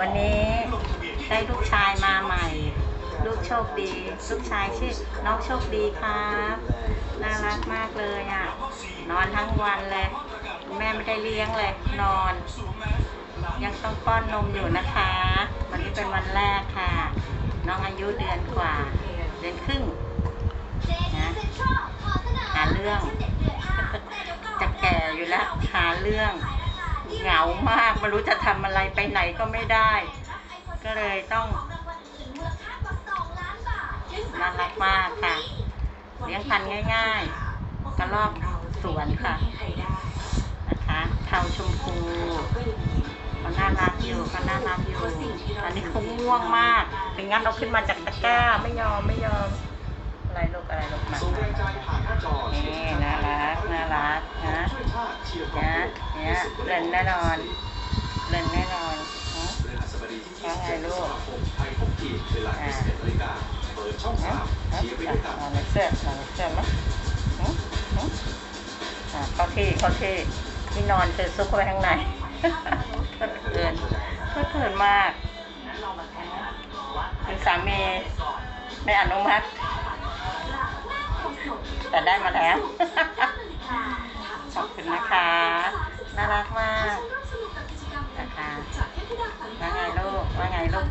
วันนี้ได้ลูกชายมาใหม่ ลูกโชคดี ลูกชายชื่อน้องโชคดีครับน่ารักมากเลยอะ นอนทั้งวันเลย แม่ไม่ได้เลี้ยงเลย นอน ยังต้องป้อนนมอยู่นะคะ วันนี้เป็นวันแรกค่ะ น้องอายุเดือนกว่า เดือนครึ่งนะหาเรื่องจะแก่อยู่แล้วหาเรื่อง เหงามากไม่รู้จะทำอะไรไปไหนก็ไม่ได้ ก็เลยต้องน่ารักมากค่ะ เลี้ยงพันธุ์ง่ายๆกระรอกสวนค่ะนะคะเทาชมพูเขาน่ารักอยู่เขาน่ารักอยู่ตอนนี้เขาง่วงมากถึงงั้นเราขึ้นมาจากตะกร้าไม่ยอมไม่ยอมอะไรลูกอะไรลูกมาส่งแรงใจผ่านหน้าจอนี่น่ารักน่ารักนะช่วยชาติ เชียร์ควาเนี่ยมเนี่ยเล่นแน่นอนเล่นแน่นอนฮะเรื่องสบดีที่ว่าไง27ลูพฤกษภาคมไทยพบจีนเวลาอ่า21นาฬิกาเปิดช่องฮะ3ฮะเชียร์ไปด้วยกันอ่าในเสื้ออ่าในเสื้อไหมฮะฮะอ่าเข้าที่เข้าที่ที่นอนคือซุกเข้าไปข้างในเพลิดเพลินเพลิดเพลินมากคุณสามีไม่อนุมัติ แต่ได้มาแล้ว น่า